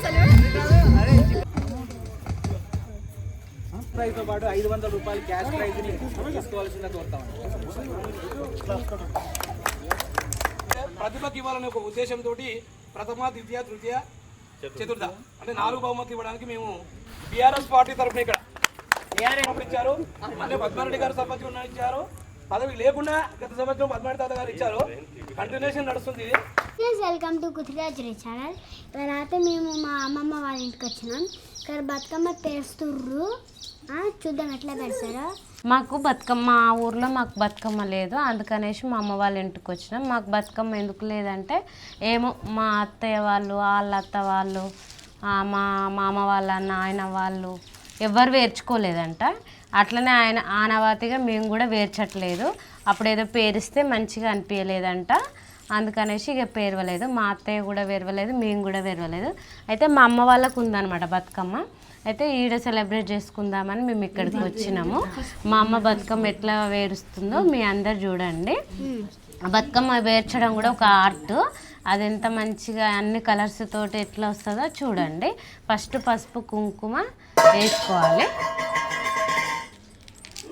అసలు? ప్రైజ్తో పాటు ఐదు వందల రూపాయలు క్యాష్ ప్రైజ్ని తీసుకోవాల్సిందిగా కోరుతాం ప్రతిభకి ఇవ్వాలనే ఒక ఉద్దేశంతో ప్రథమ ద్వితీయ తృతీయ చతుర్థ అంటే నాలుగు బహుమతులు ఇవ్వడానికి మేము బీఆర్ఎస్ పార్టీ తరఫున ఇక్కడ ఇచ్చారు. అంటే పద్మారెడ్డి గారు సర్పంచ్ ఉన్న ఇచ్చారు. పదవి లేకుండా గత సంవత్సరం పద్మారెడ్డి తాత గారు ఇచ్చారు. కంటిన్యూషన్ నడుస్తుంది ఇది. ప్లీజ్ వెల్కమ్ టు కుతిరాజురి ఛానల్ ఇవాళ అయితే మేము మా అమ్మమ్మ వాళ్ళ ఇంటికి వచ్చినాం. ఇక్కడ బతుకమ్మ పేరుస్తుర్రు. ఆ, చూద్దాం ఎట్లా పెడతారో. మాకు బతుకమ్మ మా ఊర్లో మాకు బతుకమ్మ లేదు. అందుకనేసి మా అమ్మ వాళ్ళ ఇంటికి వచ్చినాం. మాకు బతుకమ్మ ఎందుకు లేదంటే ఏమో మా అత్తయ్య వాళ్ళు వాళ్ళ అత్త వాళ్ళు ఆ, మా మామ వాళ్ళ నాయన వాళ్ళు ఎవ్వరు వేర్చుకోలేదంట. అట్లనే ఆయన ఆనవాతిగా మేము కూడా వేర్చట్లేదు. అప్పుడు ఏదో పేరిస్తే మంచిగా అనిపించలేదంట అందుకనేసి ఇక పేరవలేదు. మా అత్తయ్య కూడా వేరవలేదు మేము కూడా వేరవలేదు. అయితే మా అమ్మ వాళ్ళకు ఉందన్నమాట బతుకమ్మ. అయితే ఈడ సెలబ్రేట్ చేసుకుందామని మేము ఇక్కడికి వచ్చినాము. మా అమ్మ బతుకమ్మ ఎట్లా వేరుస్తుందో మీ అందరు చూడండి. బతుకమ్మ వేర్చడం కూడా ఒక ఆర్ట్. అది ఎంత మంచిగా అన్ని కలర్స్ తోటి ఎట్లా వస్తుందో చూడండి. ఫస్ట్ పసుపు కుంకుమ వేసుకోవాలి.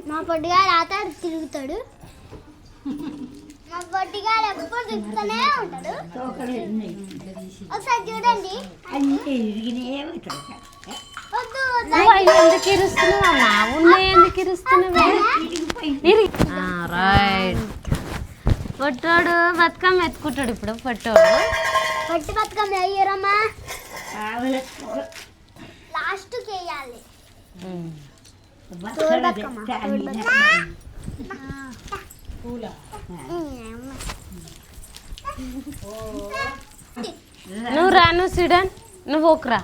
మా పొట్టిగా రాత తిరుగుతాడు. మా పొట్టిగా ఎప్పుడు తిరుగుతూనే ఉంటాడు. ఒకసారి చూడండి. వద్దు ఎందుకు ఇరుస్తున్నావు? అమ్మా ఉన్నాయి ఎందుకు ఇరుస్తున్నావు? రైట్ పొట్టోడు బతుకమ్మ ఎత్తుకుంటాడు ఇప్పుడు పొట్టోడు. పొట్టి బతుకమ్మ వేయరమ్మా లాస్ట్కి వేయాలి నువ్వు రా నువ్వు సిడన్. నువ్వు ఒకరా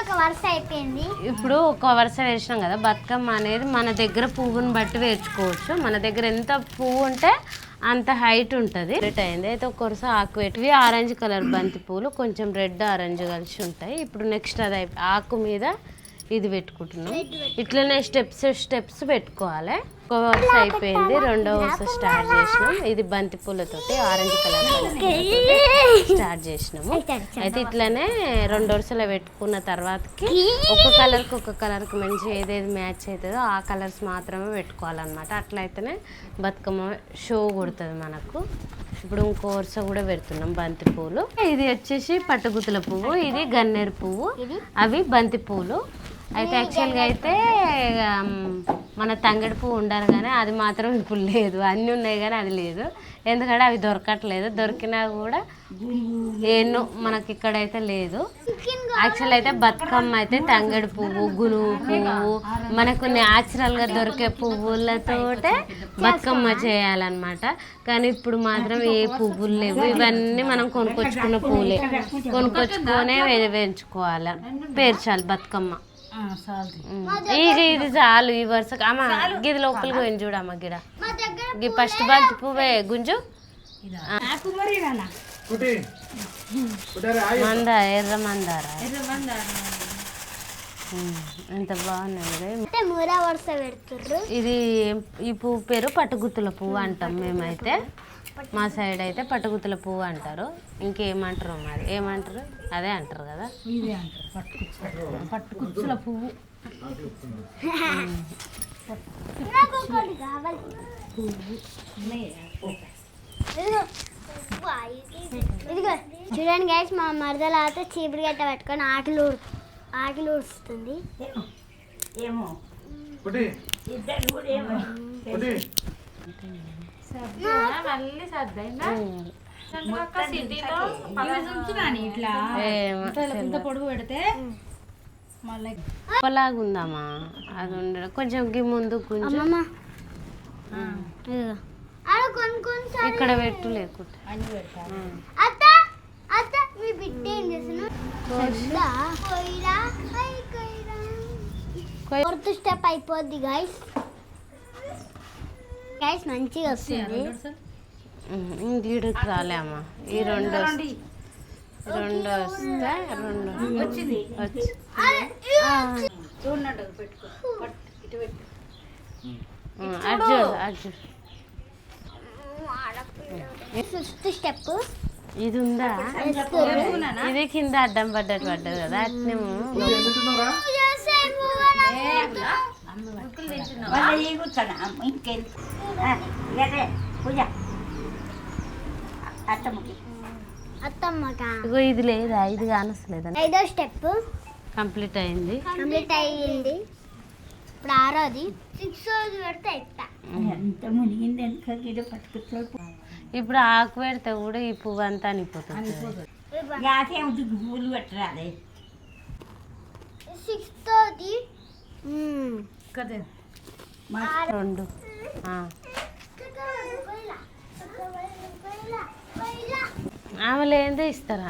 ఒక వరుస అయిపోయింది. ఇప్పుడు ఒక వరుస వేసినాం కదా బతుకమ్మ అనేది మన దగ్గర పువ్వుని బట్టి వేర్చుకోవచ్చు. మన దగ్గర ఎంత పువ్వు ఉంటే అంత హైట్ ఉంటుంది. రెడ్ అయింది. అయితే ఒక వరుస ఆకు పెట్టివి ఆరెంజ్ కలర్ బంతి పూలు కొంచెం రెడ్ ఆరెంజ్ కలిసి ఉంటాయి. ఇప్పుడు నెక్స్ట్ అది ఆకు మీద ఇది పెట్టుకుంటున్నాం. ఇట్లనే స్టెప్స్ స్టెప్స్ పెట్టుకోవాలి. ఒక వరుస అయిపోయింది. రెండో వరుస స్టార్ట్ చేసినాం. ఇది బంతి పూలతోటి ఆరెంజ్ కలర్ స్టార్ట్ చేసినాము. అయితే ఇట్లనే రెండు వరుసలు పెట్టుకున్న తర్వాతకి ఒక కలర్కి ఒక కలర్కి మంచి ఏదేది మ్యాచ్ అవుతుందో ఆ కలర్స్ మాత్రమే పెట్టుకోవాలన్నమాట. అట్లయితేనే బతుకమ్మ షో కొడుతుంది మనకు. ఇప్పుడు ఇంకో వరుస కూడా పెడుతున్నాం బంతి పూలు. ఇది వచ్చేసి పట్టుగుతుల పువ్వు ఇది గన్నేరు పువ్వు అవి బంతి పూలు. అయితే యాక్చువల్గా అయితే um, మన తంగడి పువ్వు ఉండాలి కానీ అది మాత్రం ఇప్పుడు లేదు. అన్నీ ఉన్నాయి కానీ అది లేదు. ఎందుకంటే అవి దొరకట్లేదు. దొరికినా కూడా ఎన్నో మనకి ఇక్కడైతే లేదు. యాక్చువల్ అయితే బతుకమ్మ అయితే తంగడి పువ్వు గునుగు పువ్వు మనకు న్యాచురల్గా దొరికే పువ్వులతోటే బతుకమ్మ చేయాలన్నమాట. కానీ ఇప్పుడు మాత్రం ఏ పువ్వులు లేవు. ఇవన్నీ మనం కొనుక్కొచ్చుకున్న పువ్వులే కొనుక్కొచ్చుకొనే వేయించుకోవాలి. పేర్చాలి బతుకమ్మ. ఇది ఇది చాలు ఈ వరుస అమ్మ గిది లోపలికి పోయింది చూడమ్మ గిడ. గీ ఫస్ట్ బంతి పువ్వే గుంజు. కుటి. కుటారా మంద ఎర్ర మందార? ఎంత బాగున్నది పెడుతుర్రు. ఇది ఈ పువ్వు పేరు పట్టుగుత్తుల పువ్వు అంటాం మేమైతే. మా సైడ్ అయితే పట్టుగుత్తుల పువ్వు అంటారు. ఇంకేమంటారు మరి? ఏమంటారు? అదే అంటారు కదా. నాకు ఒకటి కావాలి ఇదిగో. ఇది- చూడండి గైస్ మా మరదల అయితే చీపురు గట్ట పెట్టుకొని ఆటలు ఊడు- ఆటలు ఊడుస్తుంది పొడుగు పెడితే పొలాగుందమ్మా అది ఉండడం కొంచెం గి ముందు కొంచెం ఇక్కడ పెట్టు కొయ్- ఫోర్త్ స్టెప్ అయిపోద్ది గైస్ గైస్ మంచిగా వస్తుంది. ఇంకీడికి రాలే అమ్మా. ఈ రెండు రెండు. వస్తే రెండు వచ్చింది. అటు చూడు. Fifth step. ఇది ఉందా? ఇది కింద అడ్డం పడ్డట్టు పడ్డది కదా అట్నే కూర్చోనా ఇంకేం? ఇదే పూజ. అత్తమ్మకి. అత్తమ్మక? ఇగో ఇది లేదా? ఇది కానొస్తలేదా? ఐదో స్టెప్. కంప్లీట్ అయింది. కంప్లీట్ అయ్యింది. ఇప్పుడు ఆరోది. సిక్స్ రోజు పెడితే ఎత్తా ఎంత మునిగింది గిడ పట్టుకొచ్చాడు ఇప్పుడు ఆకు పెడితే కూడా ఈ పువ్వు అంతా అనిపోతుంది. యాకేం దిగ్గు పూలు పెట్టరాదే. రెండు. ఆ. ఆమె లేదే ఇస్తారా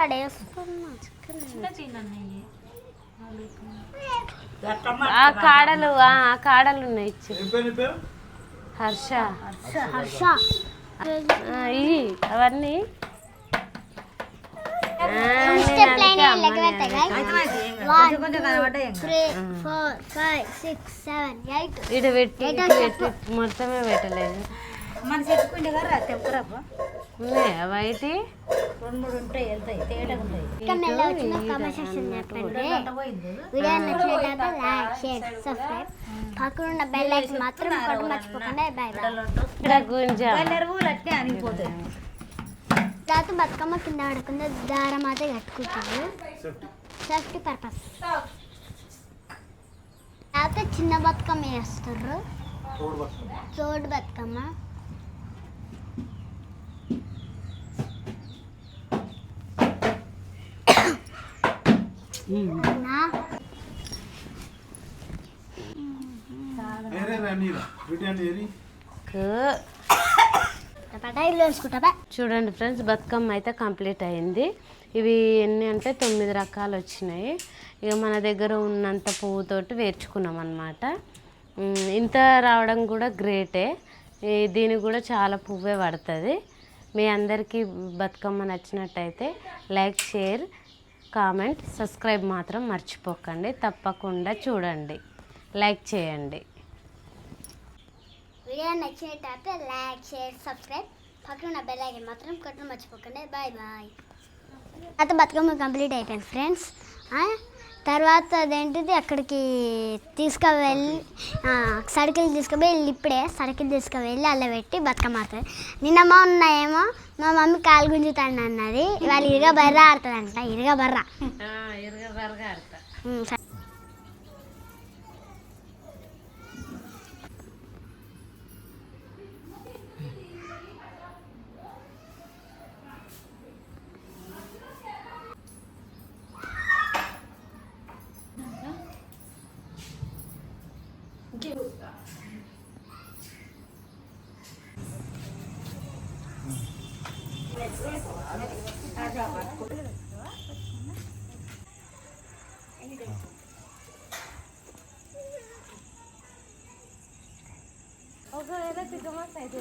ఆ కాడలు ఆ ఆ కాడలు ఉన్నాయి ఇచ్చి. హర్ష. హర్ష. ఆ, ఇవి అవన్నీ ఆ, నేను స్టెప్ లైన్ అందుకే అమ్మని లెక్క పెడతా అన్నా. One three four five six ఇటు పెట్టి ఇటు పెట్టి. మొత్తమే పెట్టలేదు. మన చెప్పుకుంటే కదా ఉన్నాయా బయటి రెండు మూడు ఉంటాయి వెళ్తాయి తేడా ఉంటాయి. ఇంకా మెల్ల వచ్చిన కామెంట్ సెక్షన్ చెప్పండి. వీడియో నచ్చినట్లయితే లైక్ షేర్ సబ్స్క్రైబ్ పక్కన ఉన్న బెల్ ఐకాన్ మాత్రం కొట్టు మర్చిపోకుండా బాయ్ బాయ్ తర్వాత బతుకమ్మ కింద పడకుండా దారం అయితే కట్టుకుంటారు సేఫ్టీ పర్పస్ తర్వాత చిన్న బతుకమ్మ వేస్తారు. చోటు బతుకమ్మ. వేసుకుంటా చూడండి ఫ్రెండ్స్ బతుకమ్మ అయితే కంప్లీట్ అయింది. ఇవి ఎన్ని అంటే తొమ్మిది రకాలు వచ్చినాయి. ఇక మన దగ్గర ఉన్నంత పువ్వుతోటి వేర్చుకున్నాం అనమాట ఇంత రావడం కూడా గ్రేటే. దీనికి కూడా చాలా పువ్వే పడుతుంది. మీ అందరికీ బతుకమ్మ నచ్చినట్టయితే లైక్ షేర్ కామెంట్ సబ్స్క్రైబ్ మాత్రం మర్చిపోకండి. తప్పకుండా చూడండి. లైక్ చేయండి. వీడియో నచ్చినట్టయితే లైక్ షేర్ సబ్స్క్రైబ్. పక్కన ఉన్న బెల్ ఐకాన్ మాత్రం కొట్టడం మర్చిపోకండి. బాయ్ బాయ్ తర్వాత బతుకమ్మ కంప్లీట్ అయిపోయింది ఫ్రెండ్స్ తర్వాత అదేంటిది అక్కడికి తీసుకువెళ్ళి సర్కిల్ తీసుకువెళ్ళి ఇప్పుడే సర్కిల్ తీసుకువెళ్ళి అలా పెట్టి బతుకమ్మ ఆడుతుంది. నిన్న మా ఉన్నాయేమో మా మమ్మీ కాలు గుంజుతాను అన్నది ఇవాళ ఇరుగా బర్ర ఆడుతుందంట ఇరుగా బర్ర. ఉమ్, సరే.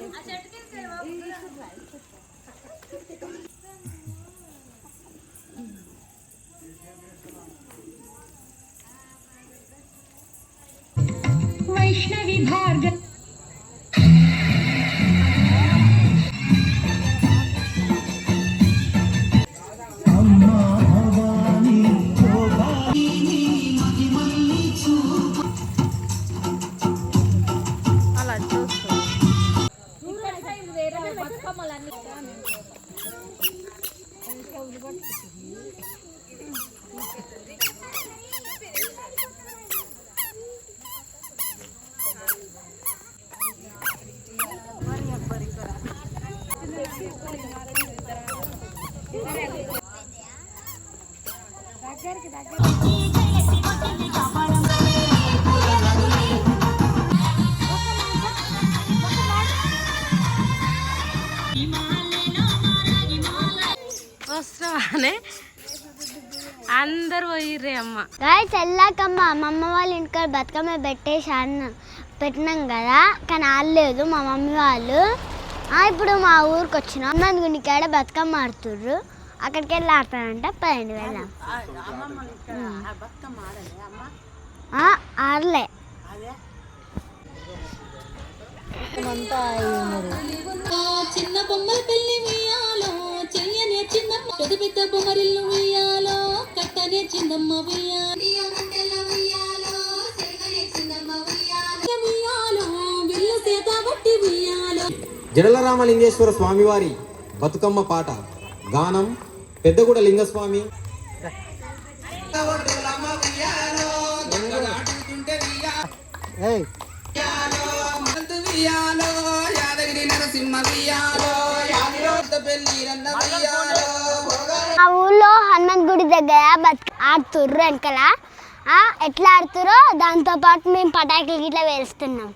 వస్తున్నానే అందరు పోయిర్రే అమ్మ. గాయస్ వెళ్ళాకమ్మ అమ్మమ్మ వాళ్ళ ఇంటికాడ బతుకమ్మ పెట్టేసి అన్న పెట్టినాం కదా కానీ ఆడలేదు మా మమ్మీ వాళ్ళు. ఆ, ఇప్పుడు మా ఊరికి వచ్చినాం. మంది గుండికాడ బతుకమ్మ ఆడుతుర్రు? అక్కడికి వెళ్ళి ఆడతానంట? పదండి వెళ్దాం. ఆ, ఆడలే. చిన్న బొమ్మల పెళ్ళి మియాలో చెయ్యని చిన్నమ్మ పెద్ద పెద్ద బొమ్మరిల్లు ఉయ్యాలో కట్టనే చిన్నమ్మ ఉయ్యాలో ఉయ్యాలో విల్లు సేత బట్టి ఉయ్యాలో జడలరామలింగేశ్వర స్వామివారి బతుకమ్మ పాట. గానం పెద్దగూడ లింగస్వామి. ఆ ఊళ్ళో హనుమాన్ గుడి దగ్గర బత్ ఆడుతుర్రు వెనకాల. ఆ, ఎట్లా ఆడుతురో దాంతో పాటు మేము పటాకులు గిట్లా వేస్తున్నాం.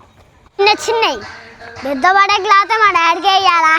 చిన్న చిన్నవి పెద్ద పటాకులు అయితే మా డాడీకి వేయాలా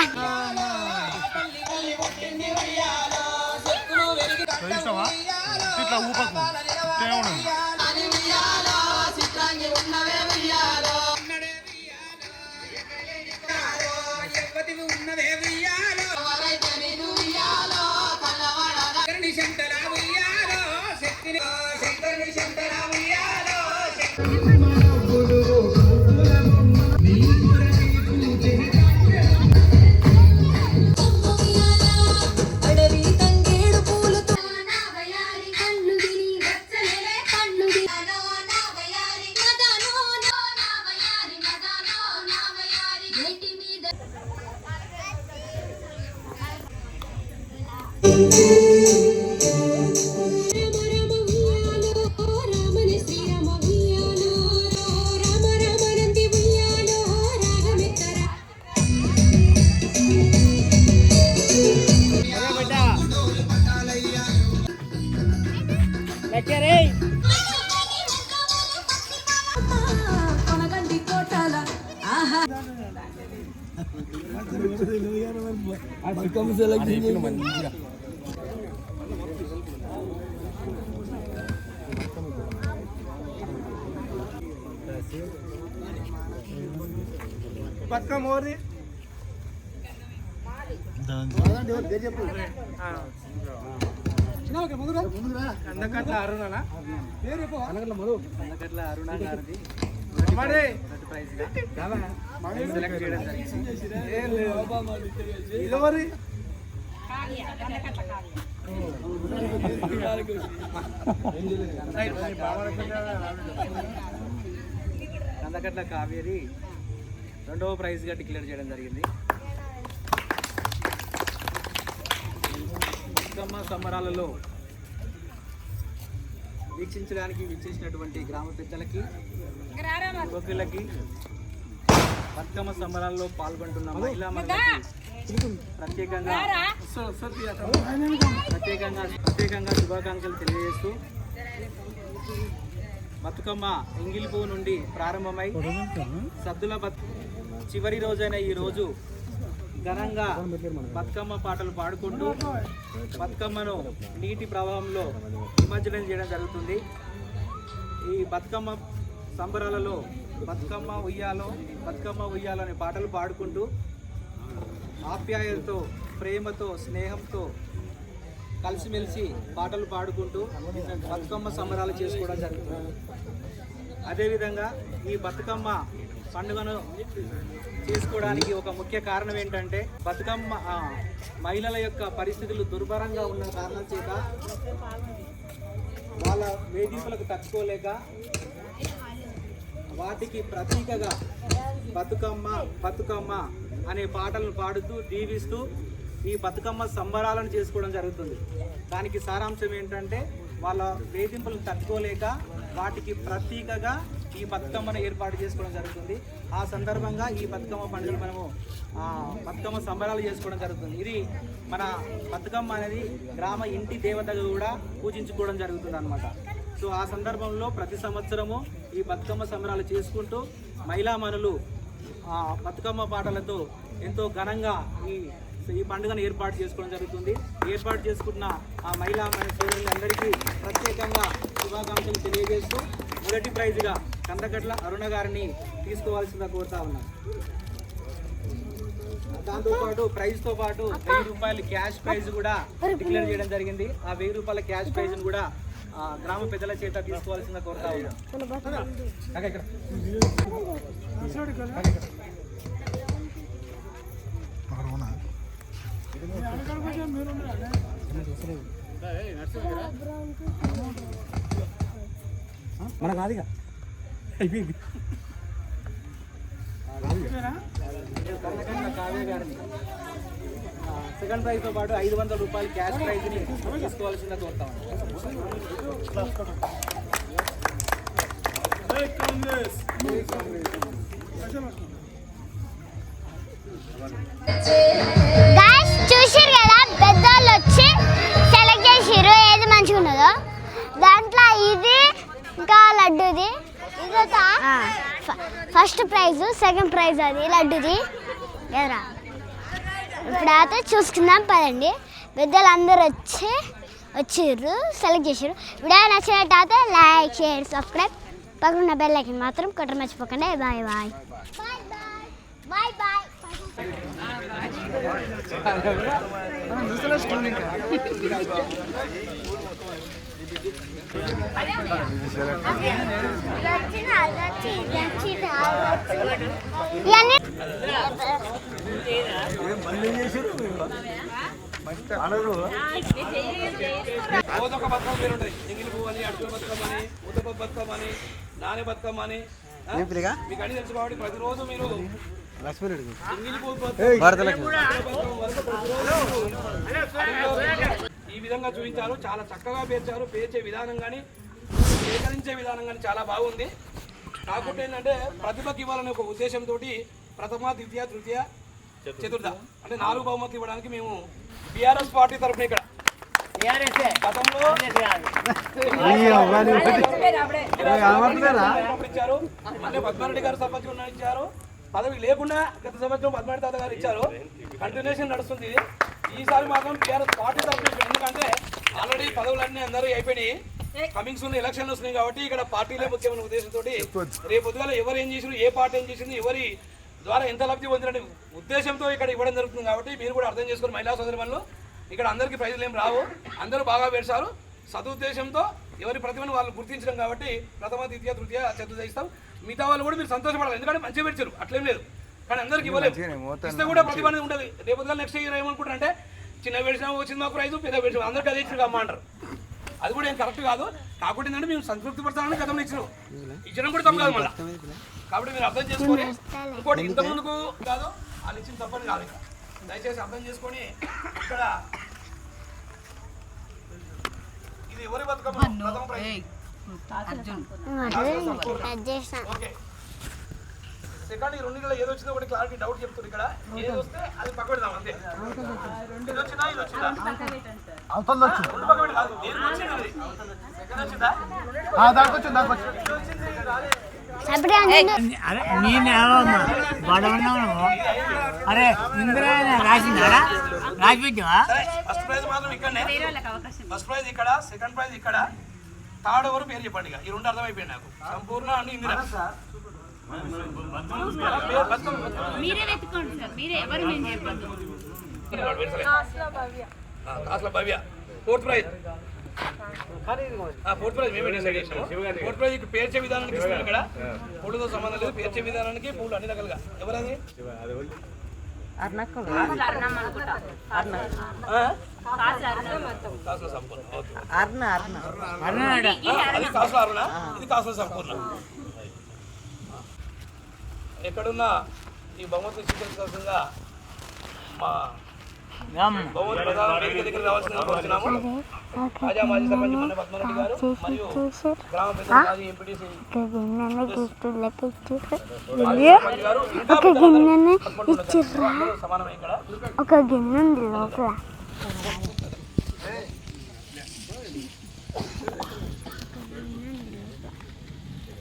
బతుకమ్మ ఓరి కందకట్ల అరుణనా పేరు చెప్పు కందకట్ల మధు కందకట్ల అరుణ గారిది మరి సెలెక్ట్ చేయడం జరిగింది మరి కందకట్ల కావేరి రెండవ ప్రైజ్గా డిక్లేర్ చేయడం జరిగింది. బతుకమ్మ సంబరాలలో వీక్షించడానికి వీక్షించినటువంటి గ్రామ పెద్దలకి యువకులకి బతుకమ్మ సంబరాల్లో పాల్గొంటున్న మహిళా మండలికి ప్రత్యేకంగా ప్రత్యేకంగా ప్రత్యేకంగా శుభాకాంక్షలు తెలియజేస్తూ బతుకమ్మ ఎంగిలిపూ నుండి ప్రారంభమై సద్దుల బత్ చివరి రోజైన ఈ రోజు ఘనంగా బతుకమ్మ పాటలు పాడుకుంటూ బతుకమ్మను నీటి ప్రవాహంలో నిమజ్జనం చేయడం జరుగుతుంది. ఈ బతుకమ్మ సంబరాలలో బతుకమ్మ ఉయ్యాలో బతుకమ్మ ఉయ్యాలో అనే పాటలు పాడుకుంటూ ఆప్యాయతతో ప్రేమతో స్నేహంతో కలిసిమెలిసి పాటలు పాడుకుంటూ బతుకమ్మ సంబరాలు చేసుకోవడం జరుగుతుంది. అదేవిధంగా ఈ బతుకమ్మ పండుగను చేసుకోవడానికి ఒక ముఖ్య కారణం ఏంటంటే బతుకమ్మ మహిళల యొక్క పరిస్థితులు దుర్భరంగా ఉన్న కారణం చేత వాళ్ళ వేధింపులకు తట్టుకోలేక వాటికి ప్రతీకగా బతుకమ్మ బతుకమ్మ అనే పాటలను పాడుతూ దీవిస్తూ ఈ బతుకమ్మ సంబరాలను చేసుకోవడం జరుగుతుంది. దానికి సారాంశం ఏంటంటే వాళ్ళ వేధింపులను తట్టుకోలేక వాటికి ప్రతీకగా ఈ బతుకమ్మను ఏర్పాటు చేసుకోవడం జరుగుతుంది. ఆ సందర్భంగా ఈ బతుకమ్మ పండుగ మనము బతుకమ్మ సంబరాలు చేసుకోవడం జరుగుతుంది. ఇది మన బతుకమ్మ అనేది గ్రామ ఇంటి దేవతగా కూడా పూజించుకోవడం జరుగుతుంది అనమాట సో ఆ సందర్భంలో ప్రతి సంవత్సరము ఈ బతుకమ్మ సంబరాలు చేసుకుంటూ మహిళా మనులు బతుకమ్మ పాటలతో ఎంతో ఘనంగా ఈ ఈ పండుగను ఏర్పాటు చేసుకోవడం జరుగుతుంది. ఏర్పాటు చేసుకున్న ఆ మహిళా సోదరులందరికీ ప్రత్యేకంగా శుభాకాంక్షలు తెలియజేస్తూ మొదటి ప్రైజ్గా కందగట్ల అరుణ గారిని తీసుకోవాల్సిందిగా కోరుతా ఉన్నాను దాంతోపాటు ప్రైజ్తో పాటు వెయ్యి రూపాయలు క్యాష్ ప్రైజ్ కూడా డిక్లేర్ చేయడం జరిగింది. ఆ వెయ్యి రూపాయల క్యాష్ ప్రైజ్ కూడా ఆ, గ్రామ పెద్దల చేత తీసుకోవాల్సిందిగా కోరుతా ఉన్నాను మన కాదుగా అయిపోయింది సెకండ్ ప్రైజ్తో పాటు ఐదు వందల రూపాయలు క్యాష్ ప్రైజ్ని తీసుకోవాల్సిందిగా కోరుతాం గాయస్ చూసిరు ఇంకా లడ్డూది. ఇదొక ఫస్ట్ ప్రైజ్ సెకండ్ ప్రైజ్ అది లడ్డూది. ఎదురా ఇప్పుడైతే చూసుకుందాం పదండి. పెద్దలు అందరూ వచ్చి వచ్చిర్రు సెలెక్ట్ చేసిర్రు. వీడియో నచ్చినట్టయితే లైక్ షేర్ సబ్స్క్రైబ్. పక్కన బెల్ ఐకన్ మాత్రం కొట్టడం మర్చిపోకండి. Bye bye. Bye bye. ఇవన్నీ రోజొక బతుకమ్మ పేరు ఉంటాయి ఎంగిలి పువ్వు అని అడుగుల బతుకమ్మ అని ఉతప బతుకమ్మ అని నానే బతుకమ్మ అని ఆ? మీకు అన్ని తెలుసు కాబట్టి ప్రతిరోజు మీరు ఎంగిలి పువ్వు బతుకమ్మ, అడుగుల విధంగా చూపించారు చాలా చక్కగా పేర్చారు పేర్చే విధానం కానీ సేకరించే విధానం కానీ చాలా బాగుంది. కాకపోతే ఏంటంటే ప్రతిభకి ఇవ్వాలనే ఒక ఉద్దేశంతో ప్రథమ ద్వితీయ తృతీయ చతుర్థ అంటే నాలుగు బహుమతులు ఇవ్వడానికి మేము బీఆర్ఎస్ పార్టీ తరఫున ఇక్కడ గతంలో ఇచ్చారు. మళ్ళీ పద్మారెడ్డి గారు సర్పంచ్ ఇచ్చారు. పదవి లేకుండా గత సంవత్సరం పద్మారెడ్డి తాత గారు ఇచ్చారు. కంటిన్యూషన్ నడుస్తుంది. ఇది. ఈసారి మాత్రం టీఆర్ఎస్ పార్టీ తరఫున. ఎందుకంటే ఆల్రెడీ పదవులన్నీ అందరూ అయిపోయినాయి. కమింగ్స్ ఉన్న ఎలక్షన్లు వస్తున్నాయి కాబట్టి ఇక్కడ పార్టీలే ముఖ్యమైన ఉద్దేశంతో రేపు పొద్దుగాల ఎవరు ఏం చేసిండ్రు ఏ పార్టీ ఏం చేసింది ఎవరి ద్వారా ఎంత లబ్ధి పొందిన ఉద్దేశంతో ఇక్కడ ఇవ్వడం జరుగుతుంది కాబట్టి మీరు కూడా అర్థం చేసుకుని మహిళా సోదరి వల్ల ఇక్కడ అందరికీ ప్రైజులు ఏం రావు. అందరూ బాగా వేశారు సదుద్దేశంతో ఎవరి ప్రతిభను వాళ్ళు గుర్తించడం కాబట్టి ప్రథమ ద్వితీయ తృతీయ చతుర్థ ఇస్తాం. మిగతా వాళ్ళు కూడా మీరు సంతోషపడాలి. ఎందుకంటే మంచిగా పెంచారు అట్లేం లేదు. కానీ అందరికి ఇవ్వలేదు ఇస్తే కూడా ప్రతిభ అనేది ఉండదు. రేపు నెక్స్ట్ ఇయర్ ఏమనుకుంటారంటే చిన్న వేసిన వచ్చింది మాకు ప్రైజు పెద్ద వేసిన అందరికీ అదే ఇచ్చిన అమ్మ అంటారు. అది కూడా ఏం కరెక్ట్ కాదు. కాకపోతే ఏంటంటే మేము సంతృప్తి పడతామని గతంలో ఇచ్చినాం. ఇచ్చడం కూడా తప్పు కాదు మళ్ళీ. కాబట్టి మీరు అర్థం చేసుకొని ఇంకోటి ఇంత ముందుకు కాదు వాళ్ళు ఇచ్చిన తప్పని కాదు ఇక. దయచేసి అర్థం చేసుకొని ఇక్కడ ఇది ఎవరి బతుకమ్మ? ప్రథమ చేసిన ఓకే. సెకండ్ ఈ రెండింటిలో ఏది వచ్చిందో ఒకటి క్లారిటీ డౌట్ చెప్తుంది ఇక్కడ. ఏది వస్తే అది పక్క పెడదాం అంతే. ఇది వచ్చిందా ఇది వచ్చిందా? రెండు పక్క పెడదాం. దేనికి వచ్చింది ఇది? సెకండ్ వచ్చిందా. ఇది వచ్చింది ఇది రాలే. సపరేట్ అంటే అరే నేనేమమ్మా గొడవన్నాను అరే ఇంద్రాయణ రాసిందారా రాసి పెట్టావా ఫస్ట్ ప్రైజ్ మాత్రం ఇక్కడనే. ఫస్ట్ ప్రైజ్ ఇక్కడ సెకండ్ ప్రైజ్ ఇక్కడ. థర్డ్ ఎవరు పేరు చెప్పండి ఇక. ఈ రెండు అర్థమైపోయింది నాకు. సంపూర్ణ అని ఇందిరా. మీరే వెతుకోండి సార్. మీరే ఎవరు మేము చెప్పొద్దు. ఆ, Kasula Bhavya fourth prize fourth prize మేమే డిసైడ్ చేసాము ఫోర్త్ ప్రైజ్ ఇక్కడ పేర్చే విధానానికి ఇస్తున్నాం ఇక్కడ. పూలతో సంబంధం లేదు. పేర్చే విధానానికి పూలు అన్ని రకాలుగా. ఎవరది? ఆ? కాసుల సంపూర్ణ. ఇది కాసుల సంపూర్ణ. ఎక్కడున్నా ఈ బహుమతి స్వీకరించాల్సిందిగా మా బహుమతి ప్రధాన వేదిక దగ్గర రావాల్సిందిగా కోరుతున్నాము రాజా మాజీ సర్పంచ్ మన పద్మారెడ్డి గారు మరియు గ్రామ పెద్ద మాజీ ఎంపీటీసీ సర్పంచ్ గారు ఇంకా ఒక సమానమే ఇక్కడ. ఒక గిన్నె ఉంది లోపల ఇక్కడ రా, ఇక్కడ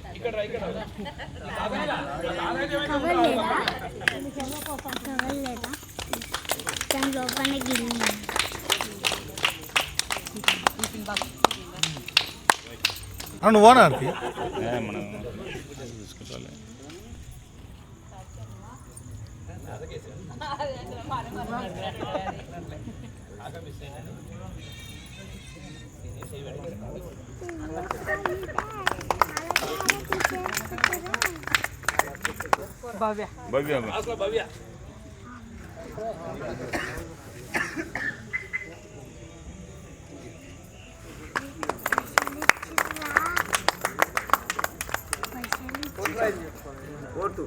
రా. కవర్ లేదా కవర్ లేదా దాని లోపల గిన్నె ఉంది. నువ్వు ఓనా भव्य भव्य भव्य ఓటు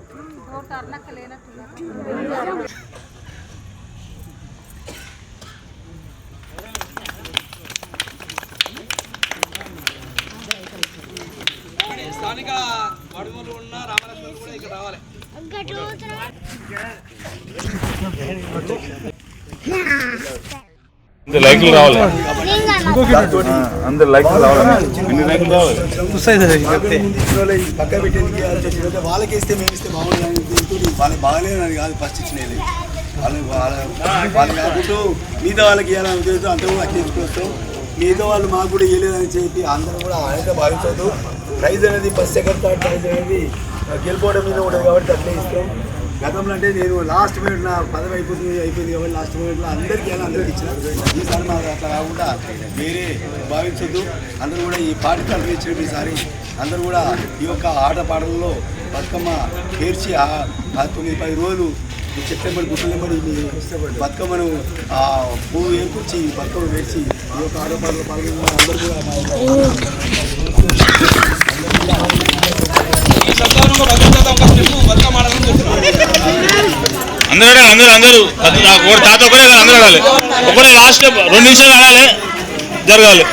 ఓటు అన్నక్క లేనట్టు స్థానిక వడుమలు ఉన్న రామలక్ష్మణ్ కూడా ఇక్కడ రావాలి. లైక్లు రావాలి అందరు లైక్లు రావాలి. ఎన్ని లైక్లు రావాలి. పక్క పెట్టేందుకు వాళ్ళకి ఇస్తే మేము ఇస్తే బాగుంటుంది వాళ్ళకి బాగలేదు అది కాదు ఫస్ట్ ఇచ్చినది వాళ్ళు వాళ్ళ వాళ్ళు కాకుండా మిగతా వాళ్ళకి ఇవ్వాలని ఉద్దేశం అంతా కూడా అట్టించుకొస్తాం మిగతా వాళ్ళు మాకు కూడా ఇవ్వలేదని చెప్పి అందరూ కూడా అయితే భావించదు ప్రైజ్ అనేది ఫస్ట్ సెకండ్ థర్డ్ ప్రైజ్ అనేది గెలిపోవడం మీద ఉంటుంది కాబట్టి అట్లే ఇస్తాం. గతంలో అంటే నేను లాస్ట్ మినిట్ నా పదవి అయిపోతుంది అయిపోయింది కాబట్టి లాస్ట్ మినిట్లో అందరికీ ఇవ్వాలి అందరికీ ఇచ్చిన. ఈసారి మాకు అట్లా కాకుండా వేరే భావించొద్దు. అందరూ కూడా ఈ పాట తరఫు ఈసారి. అందరూ కూడా ఈ యొక్క ఆట పాటలలో బతుకమ్మ పేర్చి ఆ తొమ్మిది పది రోజులు ఈ చెట్లెంబడి గుట్టలెంబడి మీ బతుకమ్మను ఆ పువ్వు ఏర్పరిచి బతుకమ్మ పేర్చి ఈ యొక్క ఆట పాటలు పాల్గొన్న అందరూ కూడా అందరూ అందరూ అందరూ. అది నాకు తాత ఒకరే కాదు, అందరూ ఆడాలి. ఒకరే లాస్ట్ రెండు నిమిషాలు ఆడాలి. జరగాలి.